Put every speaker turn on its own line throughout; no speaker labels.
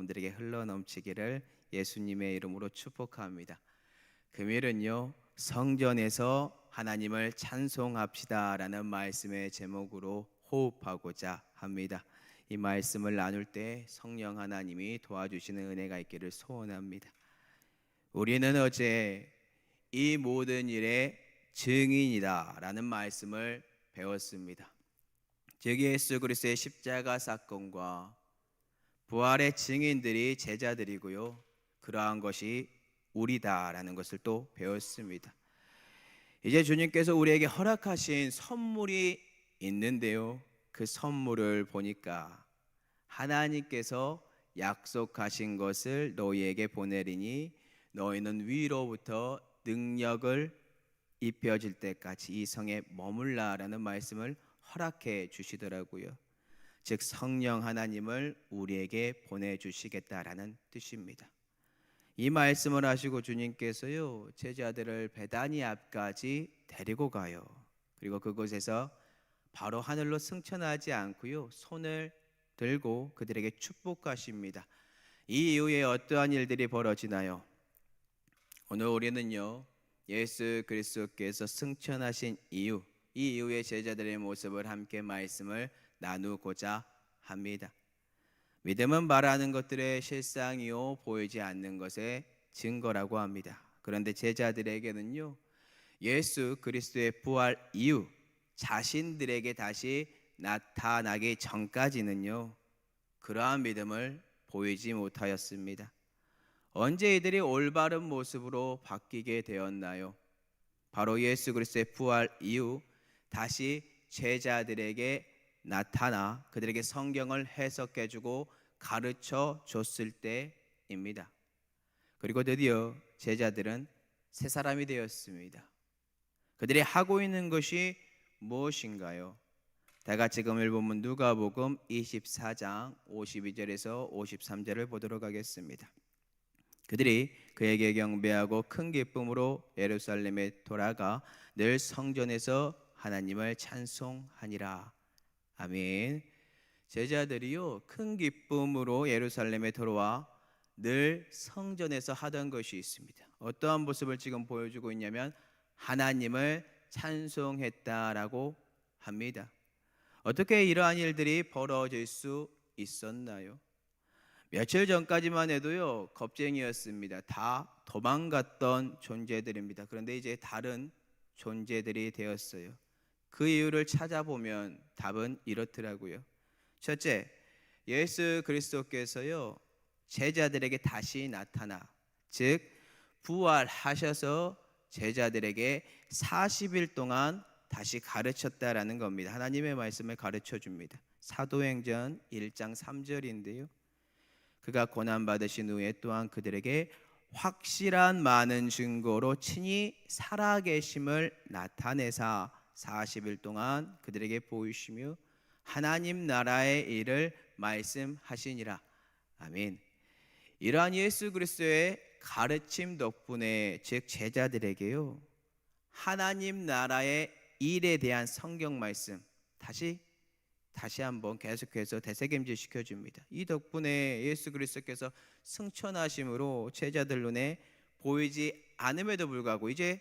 여러분들에게 흘러넘치기를 예수님의 이름으로 축복합니다. 금일은요 성전에서 하나님을 찬송합시다라는 말씀의 제목으로 호흡하고자 합니다. 이 말씀을 나눌 때 성령 하나님이 도와주시는 은혜가 있기를 소원합니다. 우리는 어제 이 모든 일의 증인이다라는 말씀을 배웠습니다. 즉 예수 그리스도의 십자가 사건과 부활의 증인들이 제자들이고요. 그러한 것이 우리다라는 것을 또 배웠습니다. 이제 주님께서 우리에게 허락하신 선물이 있는데요. 그 선물을 보니까 하나님께서 약속하신 것을 너희에게 보내리니 너희는 위로부터 능력을 입혀질 때까지 이 성에 머물라라는 말씀을 허락해 주시더라고요. 즉 성령 하나님을 우리에게 보내 주시겠다라는 뜻입니다. 이 말씀을 하시고 주님께서요 제자들을 베다니 앞까지 데리고 가요. 그리고 그곳에서 바로 하늘로 승천하지 않고요 손을 들고 그들에게 축복하십니다. 이 이후에 어떠한 일들이 벌어지나요? 오늘 우리는요 예수 그리스도께서 승천하신 이후 이 이후의 제자들의 모습을 함께 말씀을 나누고자 합니다. 믿음은 말하는 것들의 실상이요 보이지 않는 것의 증거라고 합니다. 그런데 제자들에게는요 예수 그리스도의 부활 이후 자신들에게 다시 나타나기 전까지는요 그러한 믿음을 보이지 못하였습니다. 언제 이들이 올바른 모습으로 바뀌게 되었나요? 바로 예수 그리스도의 부활 이후 다시 제자들에게 나타나 그들에게 성경을 해석해 주고 가르쳐 줬을 때입니다. 그리고 드디어 제자들은 새 사람이 되었습니다. 그들이 하고 있는 것이 무엇인가요? 다 같이 금일 본문 누가복음 24장 52절에서 53절을 보도록 하겠습니다. 그들이 그에게 경배하고 큰 기쁨으로 예루살렘에 돌아가 늘 성전에서 하나님을 찬송하니라. 아멘. 제자들이요 큰 기쁨으로 예루살렘에 돌아와 늘 성전에서 하던 것이 있습니다. 어떠한 모습을 지금 보여주고 있냐면 하나님을 찬송했다라고 합니다. 어떻게 이러한 일들이 벌어질 수 있었나요? 며칠 전까지만 해도요 겁쟁이였습니다. 다 도망갔던 존재들입니다. 그런데 이제 다른 존재들이 되었어요. 그 이유를 찾아보면 답은 이렇더라고요. 첫째, 예수 그리스도께서요 제자들에게 다시 나타나 즉 부활하셔서 제자들에게 40일 동안 다시 가르쳤다라는 겁니다. 하나님의 말씀을 가르쳐 줍니다. 사도행전 1장 3절인데요. 그가 고난 받으신 후에 또한 그들에게 확실한 많은 증거로 친히 살아계심을 나타내사 40일 동안 그들에게 보이시며 하나님 나라의 일을 말씀하시니라. 아멘. 이러한 예수 그리스도의 가르침 덕분에 즉 제자들에게요. 하나님 나라의 일에 대한 성경 말씀 다시 다시 한번 계속해서 되새김질 시켜 줍니다. 이 덕분에 예수 그리스도께서 승천하심으로 제자들 눈에 보이지 않음에도 불구하고 이제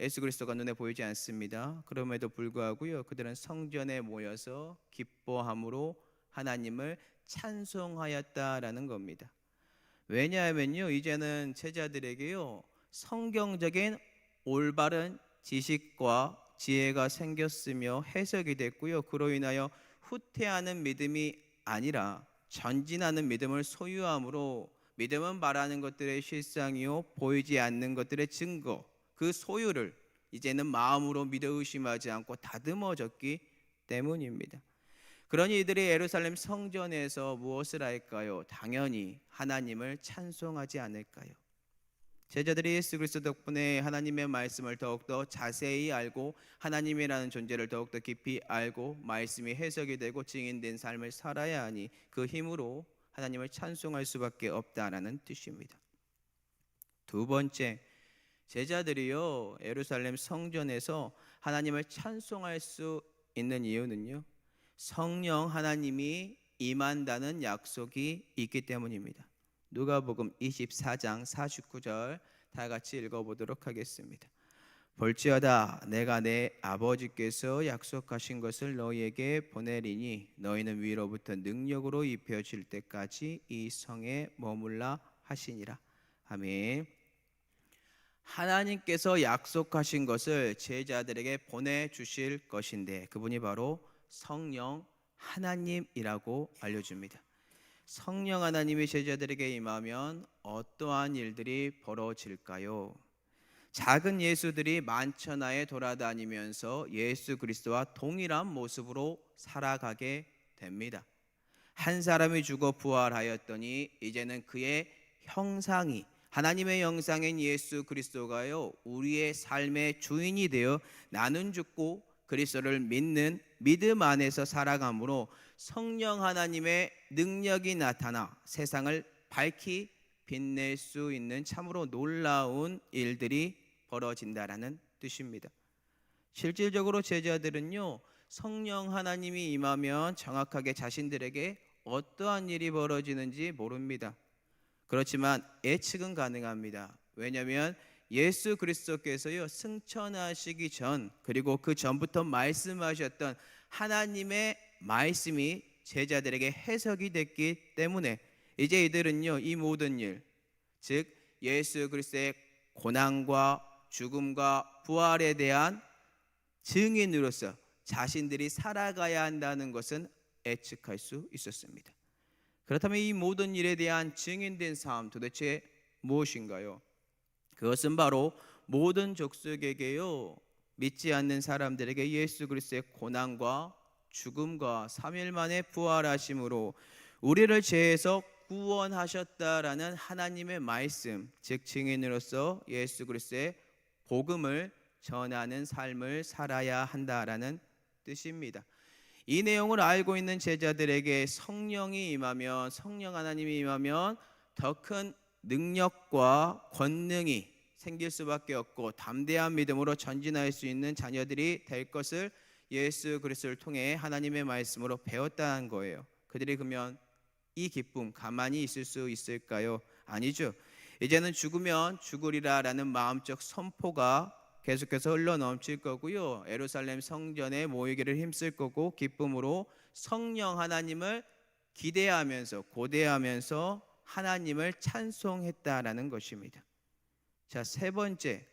예수 그리스도가 눈에 보이지 않습니다. 그럼에도 불구하고요. 그들은 성전에 모여서 기뻐함으로 하나님을 찬송하였다라는 겁니다. 왜냐하면요. 이제는 제자들에게요. 성경적인 올바른 지식과 지혜가 생겼으며 해석이 됐고요. 그로 인하여 후퇴하는 믿음이 아니라 전진하는 믿음을 소유함으로 믿음은 말하는 것들의 실상이요 보이지 않는 것들의 증거 그 소유를 이제는 마음으로 믿어 의심하지 않고 다듬어졌기 때문입니다. 그러니 이들이 예루살렘 성전에서 무엇을 할까요? 당연히 하나님을 찬송하지 않을까요? 제자들이 예수 그리스도 덕분에 하나님의 말씀을 더욱더 자세히 알고 하나님이라는 존재를 더욱더 깊이 알고 말씀이 해석이 되고 증인된 삶을 살아야 하니 그 힘으로 하나님을 찬송할 수밖에 없다라는 뜻입니다. 두 번째 제자들이요 예루살렘 성전에서 하나님을 찬송할 수 있는 이유는요 성령 하나님이 임한다는 약속이 있기 때문입니다. 누가복음 24장 49절 다 같이 읽어보도록 하겠습니다. 볼지어다 내가 내 아버지께서 약속하신 것을 너희에게 보내리니 너희는 위로부터 능력으로 입혀질 때까지 이 성에 머물라 하시니라. 아멘. 하나님께서 약속하신 것을 제자들에게 보내 주실 것인데 그분이 바로 성령 하나님이라고 알려줍니다. 성령 하나님이 제자들에게 임하면 어떠한 일들이 벌어질까요? 작은 예수들이 만천하에 돌아다니면서 예수 그리스도와 동일한 모습으로 살아가게 됩니다. 한 사람이 죽어 부활하였더니 이제는 그의 형상이 하나님의 형상인 예수 그리스도가요 우리의 삶의 주인이 되어 나는 죽고 그리스도를 믿는 믿음 안에서 살아감으로 성령 하나님의 능력이 나타나 세상을 밝히 빛낼 수 있는 참으로 놀라운 일들이 벌어진다라는 뜻입니다. 실질적으로 제자들은요 성령 하나님이 임하면 정확하게 자신들에게 어떠한 일이 벌어지는지 모릅니다. 그렇지만 예측은 가능합니다. 왜냐하면 예수 그리스도께서요 승천하시기 전 그리고 그 전부터 말씀하셨던 하나님의 말씀이 제자들에게 해석이 됐기 때문에 이제 이들은요 이 모든 일, 즉 예수 그리스도의 고난과 죽음과 부활에 대한 증인으로서 자신들이 살아가야 한다는 것은 예측할 수 있었습니다. 그렇다면 이 모든 일에 대한 증인된 삶 도대체 무엇인가요? 그것은 바로 모든 족속에게요 믿지 않는 사람들에게 예수 그리스도의 고난과 죽음과 3일 만에 부활하심으로 우리를 죄에서 구원하셨다라는 하나님의 말씀, 즉 증인으로서 예수 그리스도의 복음을 전하는 삶을 살아야 한다라는 뜻입니다. 이 내용을 알고 있는 제자들에게 성령이 임하면 성령 하나님이 임하면 더 큰 능력과 권능이 생길 수밖에 없고 담대한 믿음으로 전진할 수 있는 자녀들이 될 것을 예수 그리스도를 통해 하나님의 말씀으로 배웠다는 거예요. 그들이 그러면 이 기쁨 가만히 있을 수 있을까요? 아니죠. 이제는 죽으면 죽으리라라는 마음적 선포가 계속해서 흘러 넘칠 거고요. 에루살렘 성전에 모이기를 힘쓸 거고 기쁨으로 성령 하나님을 기대하면서 고대하면서 하나님을 찬송했다라는 것입니다. 자, 세 번째.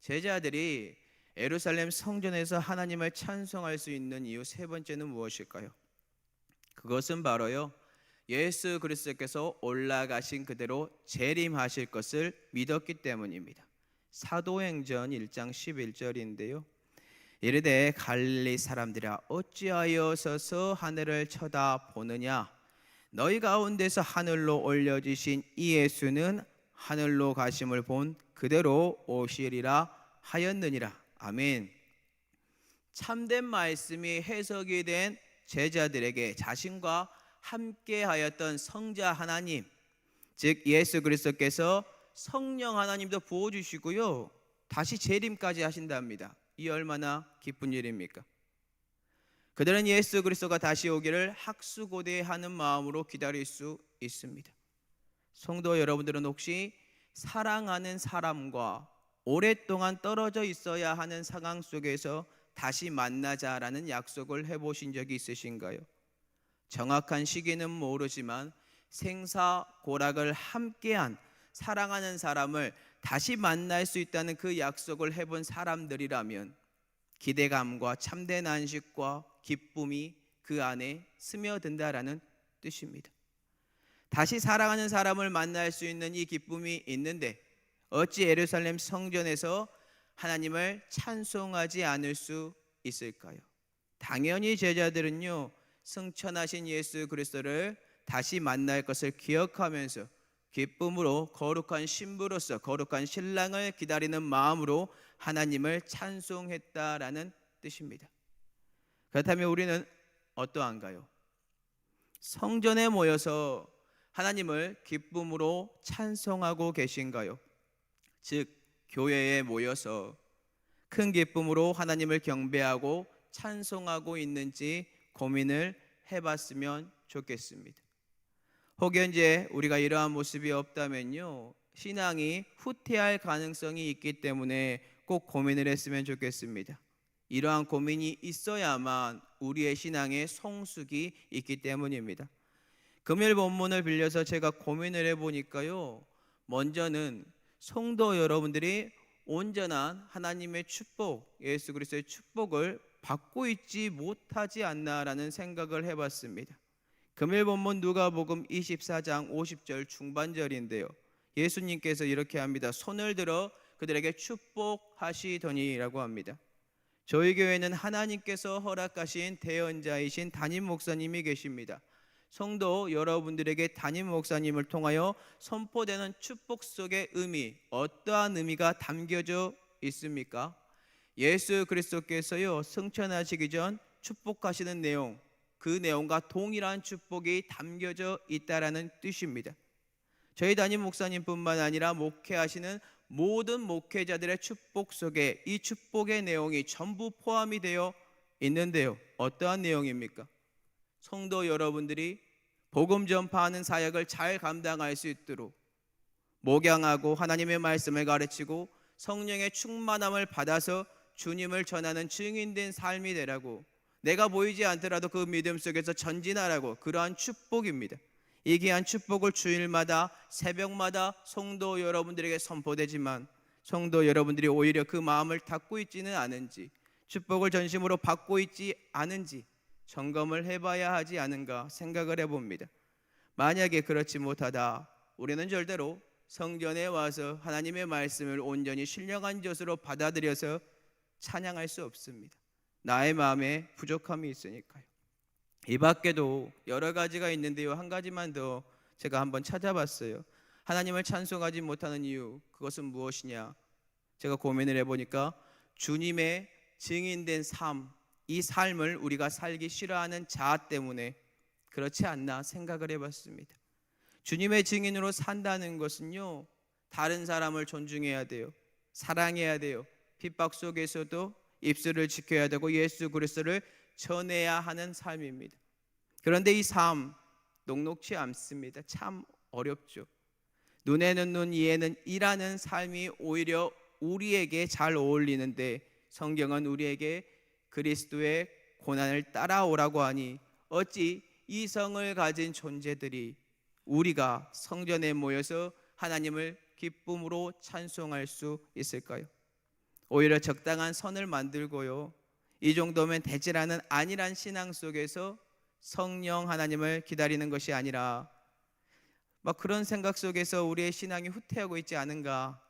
제자들이 에루살렘 성전에서 하나님을 찬송할 수 있는 이유 세 번째는 무엇일까요? 그것은 바로요. 예수 그리스도께서 올라가신 그대로 재림하실 것을 믿었기 때문입니다. 사도행전 1장 11절인데요. 이르되 갈릴리 사람들아 어찌하여 서서 하늘을 쳐다보느냐? 너희 가운데서 하늘로 올려지신 이 예수는 하늘로 가심을 본 그대로 오시리라 하였느니라. 아멘. 참된 말씀이 해석이 된 제자들에게 자신과 함께 하였던 성자 하나님 즉 예수 그리스도께서 성령 하나님도 부어 주시고요. 다시 재림까지 하신답니다. 이 얼마나 기쁜 일입니까? 그들은 예수 그리스도가 다시 오기를 학수고대하는 마음으로 기다릴 수 있습니다. 성도 여러분들은 혹시 사랑하는 사람과 오랫동안 떨어져 있어야 하는 상황 속에서 다시 만나자라는 약속을 해보신 적이 있으신가요? 정확한 시기는 모르지만 생사고락을 함께한 사랑하는 사람을 다시 만날 수 있다는 그 약속을 해본 사람들이라면 기대감과 참된 안식과 기쁨이 그 안에 스며든다라는 뜻입니다. 다시 사랑하는 사람을 만날 수 있는 이 기쁨이 있는데 어찌 예루살렘 성전에서 하나님을 찬송하지 않을 수 있을까요? 당연히 제자들은요 승천하신 예수 그리스도를 다시 만날 것을 기억하면서 기쁨으로 거룩한 신부로서 거룩한 신랑을 기다리는 마음으로 하나님을 찬송했다라는 뜻입니다. 그렇다면 우리는 어떠한가요? 성전에 모여서 하나님을 기쁨으로 찬송하고 계신가요? 즉 교회에 모여서 큰 기쁨으로 하나님을 경배하고 찬송하고 있는지 고민을 해봤으면 좋겠습니다. 혹연제 우리가 이러한 모습이 없다면요. 신앙이 후퇴할 가능성이 있기 때문에 꼭 고민을 했으면 좋겠습니다. 이러한 고민이 있어야만 우리의 신앙에 성숙이 있기 때문입니다. 금요일 본문을 빌려서 제가 고민을 해보니까요. 먼저는 성도 여러분들이 온전한 하나님의 축복, 예수 그리스도의 축복을 받고 있지 못하지 않나라는 생각을 해봤습니다. 금일 본문 누가복음 24장 50절 중반절인데요. 예수님께서 이렇게 합니다. 손을 들어 그들에게 축복하시더니라고 합니다. 저희 교회는 하나님께서 허락하신 대언자이신 담임 목사님이 계십니다. 성도 여러분들에게 담임 목사님을 통하여 선포되는 축복 속의 의미 어떠한 의미가 담겨져 있습니까? 예수 그리스도께서요 승천하시기 전 축복하시는 내용 그 내용과 동일한 축복이 담겨져 있다라는 뜻입니다. 저희 담임 목사님뿐만 아니라 목회하시는 모든 목회자들의 축복 속에 이 축복의 내용이 전부 포함이 되어 있는데요. 어떠한 내용입니까? 성도 여러분들이 복음 전파하는 사역을 잘 감당할 수 있도록 목양하고 하나님의 말씀을 가르치고 성령의 충만함을 받아서 주님을 전하는 증인된 삶이 되라고 내가 보이지 않더라도 그 믿음 속에서 전진하라고 그러한 축복입니다. 이 귀한 축복을 주일마다 새벽마다 성도 여러분들에게 선포되지만 성도 여러분들이 오히려 그 마음을 닫고 있지는 않은지 축복을 전심으로 받고 있지 않은지 점검을 해봐야 하지 않은가 생각을 해봅니다. 만약에 그렇지 못하다 우리는 절대로 성전에 와서 하나님의 말씀을 온전히 신령한 젖으로 받아들여서 찬양할 수 없습니다. 나의 마음에 부족함이 있으니까요. 이 밖에도 여러 가지가 있는데요. 한 가지만 더 제가 한번 찾아봤어요. 하나님을 찬송하지 못하는 이유 그것은 무엇이냐? 제가 고민을 해보니까 주님의 증인된 삶, 이 삶을 우리가 살기 싫어하는 자아 때문에 그렇지 않나 생각을 해봤습니다. 주님의 증인으로 산다는 것은요, 다른 사람을 존중해야 돼요, 사랑해야 돼요, 핍박 속에서도 입술을 지켜야 되고 예수 그리스도를 전해야 하는 삶입니다. 그런데 이 삶 녹록치 않습니다. 참 어렵죠. 눈에는 눈, 이에는 이라는 삶이 오히려 우리에게 잘 어울리는데 성경은 우리에게 그리스도의 고난을 따라오라고 하니 어찌 이성을 가진 존재들이 우리가 성전에 모여서 하나님을 기쁨으로 찬송할 수 있을까요? 오히려 적당한 선을 만들고요. 이 정도면 되지라는 안일한 신앙 속에서 성령 하나님을 기다리는 것이 아니라 막 그런 생각 속에서 우리의 신앙이 후퇴하고 있지 않은가?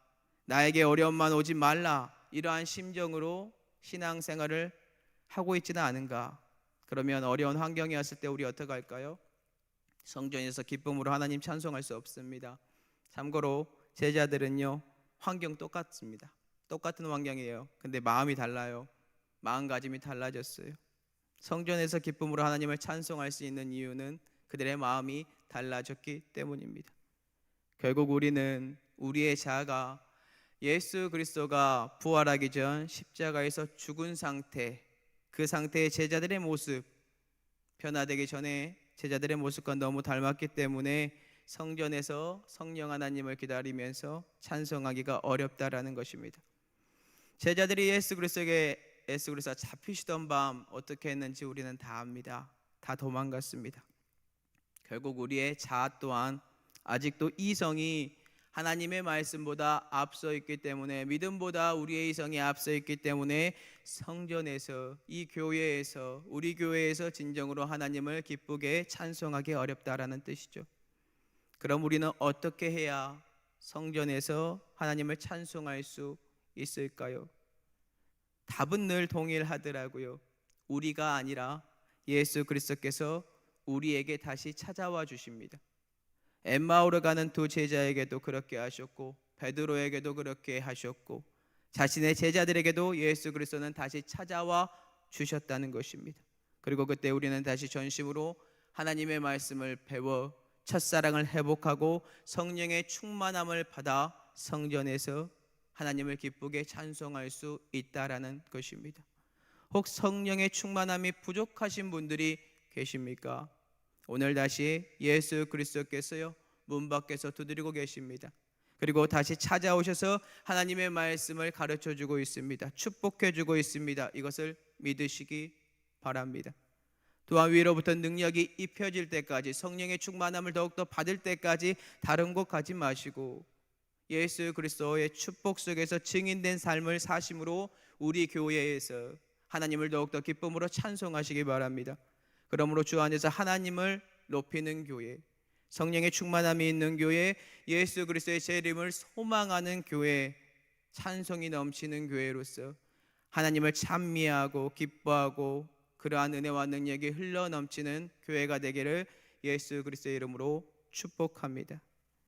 나에게 어려움만 오지 말라 이러한 심정으로 신앙 생활을 하고 있지는 않은가? 그러면 어려운 환경이 왔을 때 우리 어떻게 할까요? 성전에서 기쁨으로 하나님 찬송할 수 없습니다. 참고로 제자들은요 환경 똑같습니다. 똑같은 환경이에요. 근데 마음이 달라요. 마음가짐이 달라졌어요. 성전에서 기쁨으로 하나님을 찬송할 수 있는 이유는 그들의 마음이 달라졌기 때문입니다. 결국 우리는 우리의 자아가 예수 그리스도가 부활하기 전 십자가에서 죽은 상태, 그 상태의 제자들의 모습 변화되기 전에 제자들의 모습과 너무 닮았기 때문에 성전에서 성령 하나님을 기다리면서 찬송하기가 어렵다라는 것입니다. 제자들이 예수 그리스도에게 예수 그리스도가 잡히시던 밤 어떻게 했는지 우리는 다 압니다. 다 도망갔습니다. 결국 우리의 자아 또한 아직도 이성이 하나님의 말씀보다 앞서 있기 때문에 믿음보다 우리의 이성이 앞서 있기 때문에 성전에서 이 교회에서 우리 교회에서 진정으로 하나님을 기쁘게 찬송하기 어렵다라는 뜻이죠. 그럼 우리는 어떻게 해야 성전에서 하나님을 찬송할 수 있을까요? 답은 늘 동일하더라고요. 우리가 아니라 예수 그리스도께서 우리에게 다시 찾아와 주십니다. 엠마오로 가는 두 제자에게도 그렇게 하셨고 베드로에게도 그렇게 하셨고 자신의 제자들에게도 예수 그리스도는 다시 찾아와 주셨다는 것입니다. 그리고 그때 우리는 다시 전심으로 하나님의 말씀을 배워 첫사랑을 회복하고 성령의 충만함을 받아 성전에서 하나님을 기쁘게 찬송할 수 있다라는 것입니다. 혹 성령의 충만함이 부족하신 분들이 계십니까? 오늘 다시 예수 그리스도께서요 문 밖에서 두드리고 계십니다. 그리고 다시 찾아오셔서 하나님의 말씀을 가르쳐 주고 있습니다. 축복해 주고 있습니다. 이것을 믿으시기 바랍니다. 또한 위로부터 능력이 입혀질 때까지 성령의 충만함을 더욱더 받을 때까지 다른 곳 가지 마시고 예수 그리스도의 축복 속에서 증인된 삶을 사심으로 우리 교회에서 하나님을 더욱더 기쁨으로 찬송하시기 바랍니다. 그러므로 주 안에서 하나님을 높이는 교회, 성령의 충만함이 있는 교회, 예수 그리스도의 재림을 소망하는 교회, 찬송이 넘치는 교회로서 하나님을 찬미하고 기뻐하고 그러한 은혜와 능력이 흘러 넘치는 교회가 되기를 예수 그리스도의 이름으로 축복합니다.